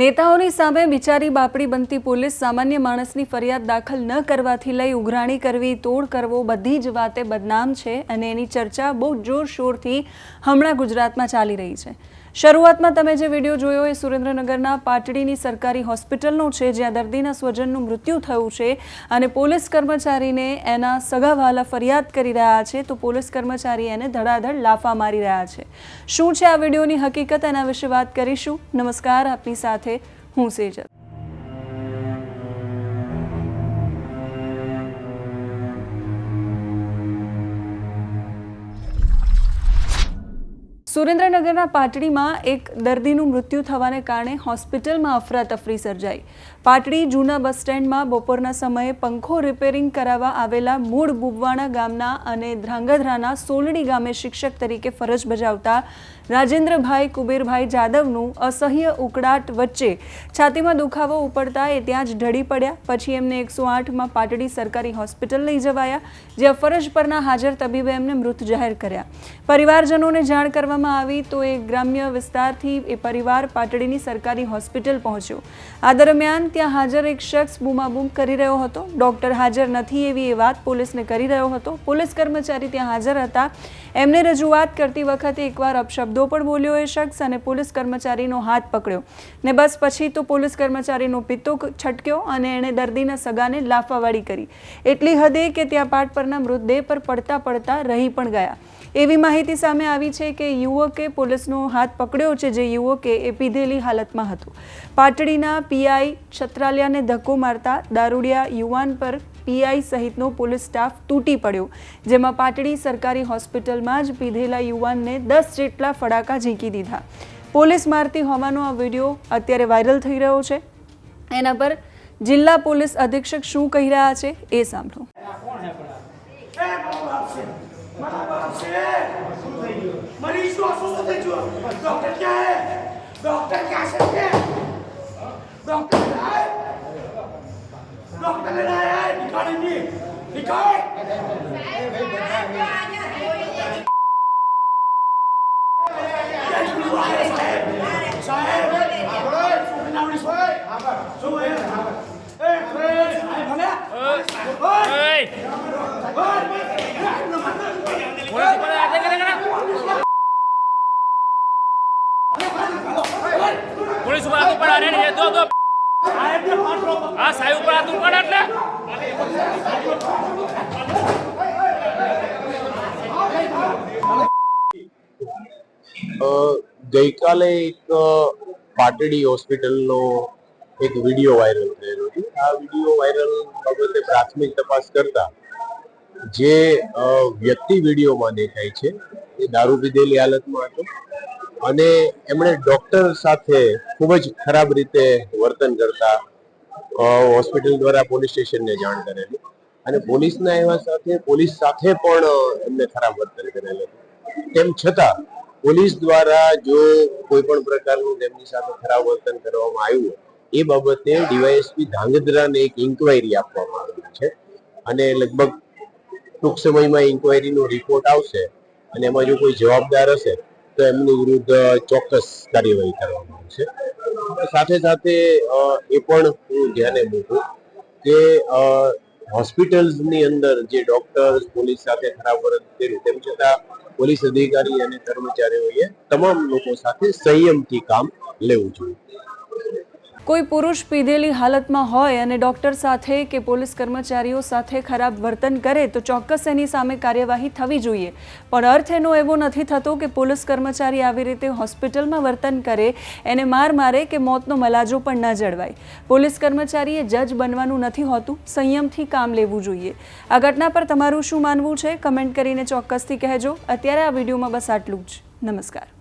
નેતાઓની સામે બિચારી બાપડી બનતી પોલીસ સામાન્ય માણસની ફરિયાદ દાખલ ન કરવાથી લઈ ઉઘરાણી કરવી, તોડ કરવો બધી જ વાતે બદનામ છે અને એની ચર્ચા બહુ જોરશોરથી હમણાં ગુજરાતમાં ચાલી રહી છે. શરૂઆતમાં તમે જે વીડિયો જોયો એ સુરેન્દ્રનગરના પાટડીની સરકારી હોસ્પિટલનો છે, જ્યાં દર્દીના સ્વજનનું મૃત્યુ થયું છે અને પોલીસ કર્મચારીને એના સગાવાલા ફરિયાદ કરી રહ્યા છે, તો પોલીસ કર્મચારી એને ધડાધડ લાફા મારી રહ્યા છે. શું છે આ વિડીયોની હકીકત? એના વિશે વાત કરીશું. નમસ્કાર, આપની સાથે હું સેજલ. સુરેન્દ્રનગરના પાટડીમાં એક દર્દીનું મૃત્યુ થવાને કારણે હોસ્પિટલમાં અફરાતફરી સર્જાઈ. પાટડી જૂના બસ સ્ટેન્ડમાં બપોરના સમયે પંખો રિપેરિંગ કરાવવા આવેલા મૂળ બુબવાણા ગામના અને ધ્રાંગધ્રાના સોલડી ગામે શિક્ષક તરીકે ફરજ બજાવતા રાજેન્દ્રભાઈ કુબેરભાઈ જાદવનું અસહ્ય ઉકળાટ વચ્ચે છાતીમાં દુખાવો ઉપડતા એ ત્યાં જ ઢળી પડ્યા. પછી એમને એકસો આઠમાં પાટડી સરકારી હોસ્પિટલ લઈ જવાયા, જ્યાં ફરજ પરના હાજર તબીબે એમને મૃત જાહેર કર્યા. પરિવારજનોને જાણ કરવામાં આવી તો એ ગ્રામ્ય વિસ્તારથી એ પરિવાર પાટડીની સરકારી હોસ્પિટલ પહોંચ્યો. આ દરમિયાન ત્યાં હાજર એક શખ્સ બૂમાબૂમ કરી રહ્યો હતો. ડૉક્ટર હાજર નથી એવી એ વાત પોલીસને કરી રહ્યો હતો. પોલીસ કર્મચારી ત્યાં હાજર હતા. એમને રજૂઆત કરતી વખતે એકવાર અપશબ્દો પણ બોલ્યો એ શખ્સ અને પોલીસ કર્મચારીનો હાથ પકડ્યો. ને બસ પછી તો પોલીસ કર્મચારીનો પિત્તો છટક્યો અને એણે દર્દીના સગાને લાફાવાળી કરી. એટલી હદે કે ત્યાં પાટ પરના મૃતદેહ પર પડતા પડતા રહી પણ ગયા. એવી માહિતી સામે આવી છે કે યુવકે પોલીસનો હાથ પકડ્યો છે જે યુવકે એ પીધેલી હાલતમાં હતું. પાટડીના પીઆઈ છત્રાલિયાને ધક્કો મારતા દારૂડિયા યુવાન પર પીઆઈ સહિતનો પોલીસ સ્ટાફ તૂટી પડ્યો જેમાં પાટડી સરકારી હોસ્પિટલમાં જ પીધેલા યુવાનને દસ જેટલા ફડાકા ઝીંકી દીધા પોલીસ મારતી હોવાનો આ વીડિયો અત્યારે વાયરલ થઈ રહ્યો છે એના પર જિલ્લા પોલીસ અધિક્ષક શું કહી રહ્યા છે એ સાંભળો ડોક્ટર ક્યાં છે ડોક્ટર ડોક્ટર નીકળ! Hey! આ સાહેબ ઉપર હાથ ઉપર એટલે? ગઈકાલે એક પાટડી હોસ્પિટલનો એક વીડિયો વાયરલ થયેલો છે. આ વીડિયો વાયરલ બાબતે પ્રાથમિક તપાસ કરતા જે વ્યક્તિ વિડીયોમાં દેખાય છે, એ દારૂ પીધેલી હાલતમાં હતો અને એમણે ડોક્ટર સાથે ખૂબ જ ખરાબ રીતે વર્તન કરતા હોસ્પિટલ દ્વારા પોલીસ સ્ટેશનને જાણ કરેલી. અને પોલીસના એવા સાથે, પોલીસ સાથે પણ એમને ખરાબ વર્તન કરેલું. તેમ છતાં, પોલીસ દ્વારા જો કોઈ પણ પ્રકારનું તેમની સાથે ખરાબ વર્તન કરવામાં આવ્યું એ બાબતે ડીવાયએસપી ધાંગધ્રાને એક ઇન્કવાયરી આપવામાં આવેલી છે. અને લગભગ ટૂંક સમયમાં ઇન્કવાયરીનો રિપોર્ટ આવશે અને એમાં જો કોઈ જવાબદાર હશે, તો એમની વિરુદ્ધ ચોક્કસ કાર્યવાહી કરવામાં આવશે. સાથે સાથે એ પણ હું ધ્યાને મૂકું કે હોસ્પિટલ્સની અંદર જે ડોક્ટર્સ પોલીસ સાથે ખરાબ વર્તન કર્યું, તેમ છતાં પોલીસ અધિકારી અને કર્મચારીઓએ તમામ લોકો સાથે સંયમથી કામ લેવું જોઈએ. કોઈ પુરુષ પીધેલી હાલતમાં હોય અને ડૉક્ટર સાથે કે પોલીસ કર્મચારીઓ સાથે ખરાબ વર્તન કરે તો ચોક્કસ એની સામે કાર્યવાહી થવી જોઈએ. પણ અર્થ એનો એવો નથી થતો કે પોલીસ કર્મચારી આવી રીતે હોસ્પિટલમાં વર્તન કરે, એને માર મારે કે મોતનો મલાજો પણ ન જળવાય. પોલીસ કર્મચારીએ જજ બનવાનું નથી હોતું, સંયમથી કામ લેવું જોઈએ. આ ઘટના પર તમારું શું માનવું છે? કમેન્ટ કરીને ચોક્કસથી કહેજો. અત્યારે આ વિડીયોમાં બસ આટલું જ. નમસ્કાર.